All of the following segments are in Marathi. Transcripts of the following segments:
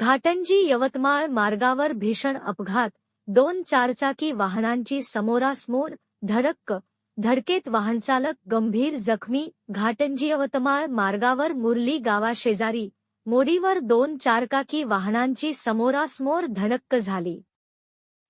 घाटंजी यवतमाळ मार्गावर भीषण अपघात. दोन चारचाकी वाहनांची समोरासमोर धडक. धडकेत वाहनचालक गंभीर जखमी. घाटंजी यवतमाळ मार्गावर मुरली गावाशेजारी. मोडीवर दोन चारकाकी वाहनांची समोरासमोर धडक्क झाली.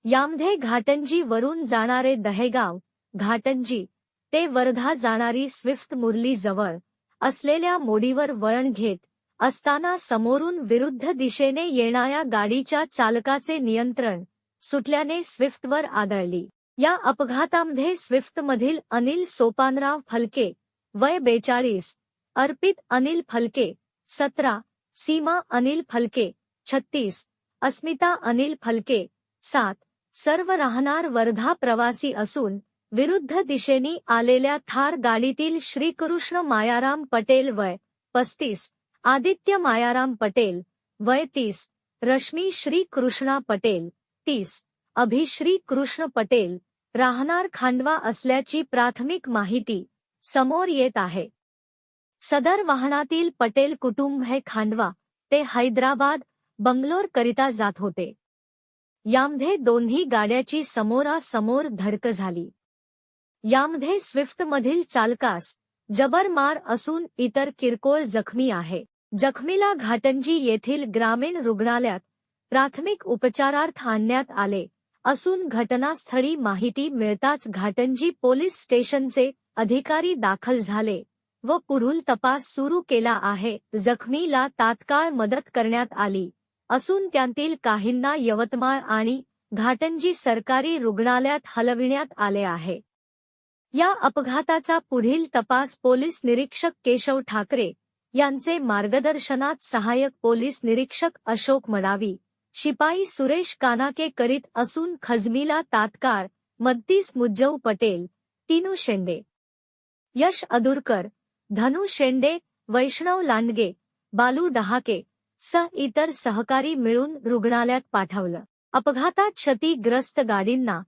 यामध्ये घाटंजी वरून जाणारे दहेगाव घाटंजी ते वर्धा जाणारी स्विफ्ट मुरली जवळ. असलेल्या मोडीवर वळण घेत असताना समोरून विरुद्ध दिशेने येणाऱ्या गाडीच्या चालकाचे नियंत्रण सुटल्याने स्विफ्टवर आदळली. या अपघातामध्ये स्विफ्टमधील अनिल सोपानराव फलके वय बेचाळीस अर्पित अनिल फलके सतरा सीमा अनिल फलके छत्तीस अस्मिता अनिल फलके सात सर्व राहणार वर्धा प्रवासी असून विरुद्ध दिशेने आलेल्या थार गाडीतील श्रीकृष्ण मायाराम पटेल वय पस्तीस आदित्य मायाराम पटेल वय तीस रश्मी श्री कृष्णा पटेल तीस अभिश्री कृष्ण पटेल राहणार खांडवा असल्याची प्राथमिक माहिती समोर येत आहे. सदर वाहनातील पटेल कुटुंब हे खांडवा ते हैदराबाद बंगलोर करिता जात होते. यामध्ये दोन्ही गाड्याची समोरासमोर धडक झाली. यामध्ये स्विफ्टमधील चालकास जबर मार असून इतर किरकोळ जखमी आहे. जखमीला घाटंजी येथील ग्रामीण रुग्णालयात प्राथमिक उपचारार्थ आणण्यात आले असून घटनास्थळी माहिती मिळताच घाटंजी पोलीस स्टेशनचे अधिकारी दाखल झाले व पुढील तपास सुरू केला आहे. जखमीला तात्काळ मदत करण्यात आली असून त्यांतील काहींना यवतमाळ आणि घाटंजी सरकारी रुग्णालयात हलविण्यात आले आहे. या अपघाताचा पुढील तपास पोलीस निरीक्षक केशव ठाकरे यांचे मार्गदर्शनात सहाय्यक पोलीस निरीक्षक अशोक मडावी शिपाई सुरेश कानाके करीत असून खजमीला तात्काळ मद्दीस मुज्जव पटेल तीनू शेंडे यश अदुरकर धनु शेंडे वैष्णव लांडगे बालू डहाके सह इतर सहकारी मिळून रुग्णालयात पाठवलं. अपघातात क्षतिग्रस्त गाडींना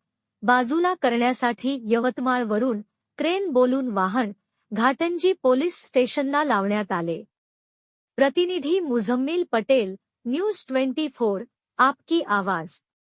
बाजूला करण्यासाठी यवतमाळवरून क्रेन बोलून वाहन घाटंजी पोलीस स्टेशनला लावण्यात आले. प्रतिनिधी Muzammil Patel news twenty four आपकी आवाज.